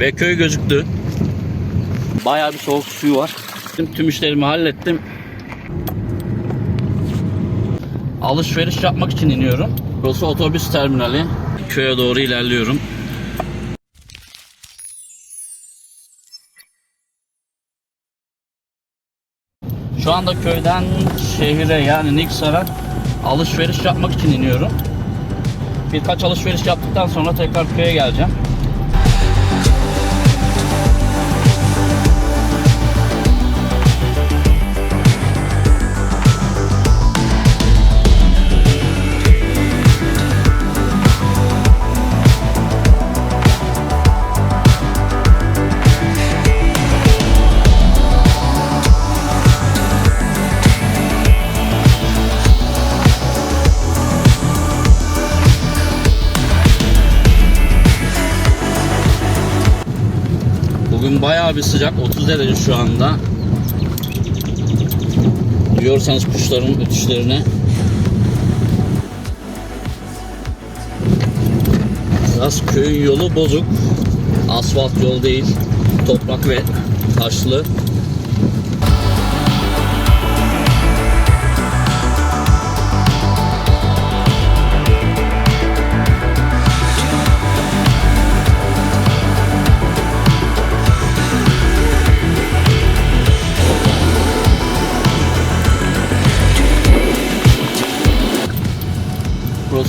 Ve köy gözüktü. Bayağı bir soğuk suyu var. Tüm, tüm işlerimi hallettim. Alışveriş yapmak için iniyorum. Burası otobüs terminali. Köye doğru ilerliyorum. Şu anda köyden şehire yani Niksar'a alışveriş yapmak için iniyorum. Birkaç alışveriş yaptıktan sonra tekrar köye geleceğim. Bayağı bir sıcak 30 derece şu anda. Duyuyorsanız kuşların ötüşlerini. Biraz köyün yolu bozuk. Asfalt yol değil. Toprak ve taşlı.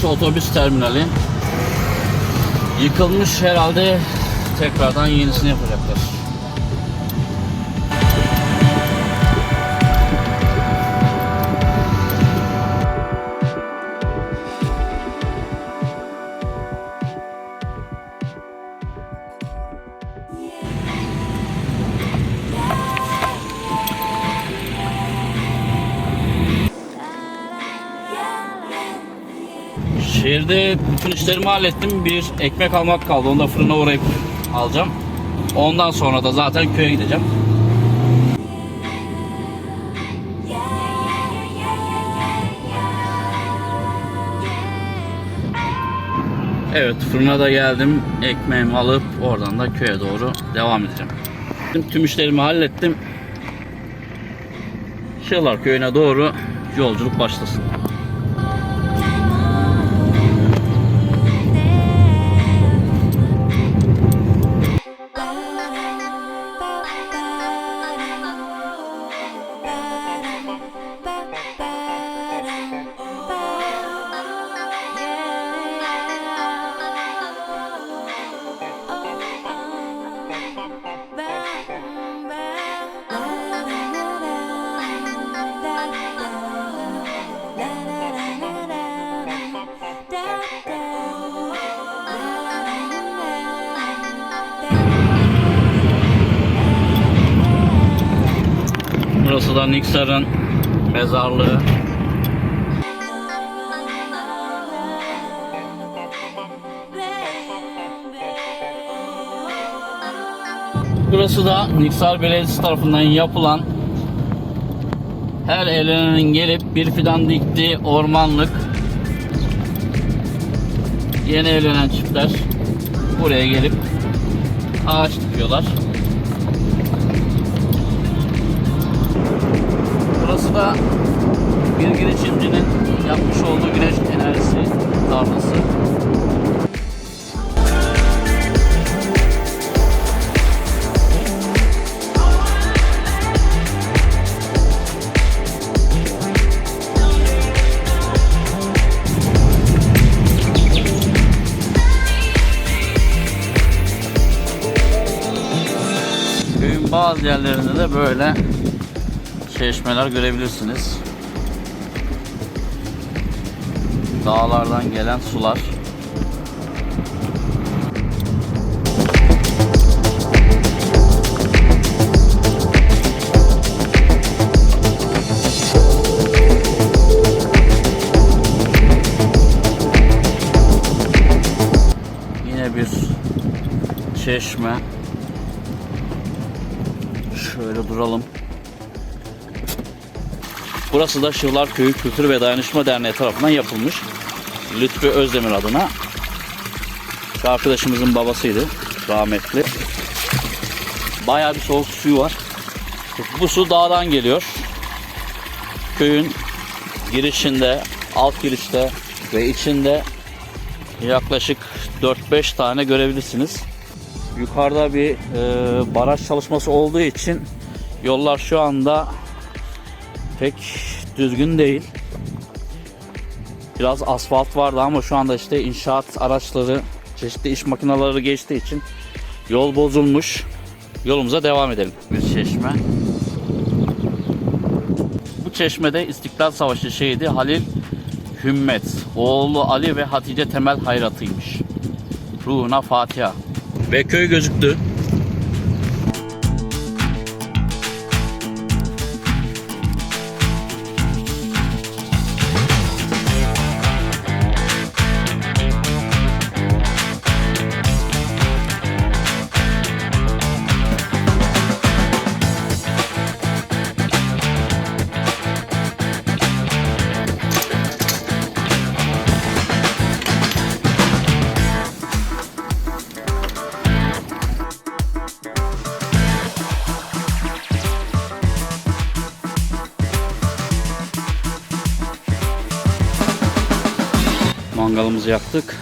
Burası otobüs terminali. Yıkılmış herhalde tekrardan yenisini yapacaklar. Şehirde bütün işlerimi hallettim. Bir ekmek almak kaldı. Onu da fırına uğrayıp alacağım. Ondan sonra da zaten köye gideceğim. Evet fırına da geldim. Ekmeğimi alıp oradan da köye doğru devam edeceğim. Tüm işlerimi hallettim. Şılar köyüne doğru yolculuk başlasın. Burası da Niksar'ın mezarlığı. Burası da Niksar Belediyesi tarafından yapılan her evlenenin gelip bir fidan diktiği ormanlık yeni evlenen çiftler buraya gelip ağaç dikiyorlar. Burası da bir girişimcinin yapmış olduğu güneş enerjisi tarlası. Köyün bazı yerlerinde de böyle çeşmeler görebilirsiniz. Dağlardan gelen sular. Yine bir çeşme. Şöyle duralım. Burası da Şıvlar Köyü Kültür ve Dayanışma Derneği tarafından yapılmış. Lütfü Özdemir adına. Şu arkadaşımızın babasıydı. rahmetli. Bayağı bir soğuk suyu var. Bu su dağdan geliyor. Köyün girişinde, alt girişte ve içinde yaklaşık 4-5 tane görebilirsiniz. Yukarıda bir e, baraj çalışması olduğu için yollar şu anda pek düzgün değil. Biraz asfalt vardı ama şu anda işte inşaat araçları, çeşitli iş makineleri geçtiği için yol bozulmuş. Yolumuza devam edelim. Bir çeşme. Bu çeşmede İstiklal Savaşı şehidi Halil Hümmet, oğlu Ali ve Hatice Temel hayratıymış. Ruhuna Fatiha. Ve köy gözüktü. Mangalımızı yaktık.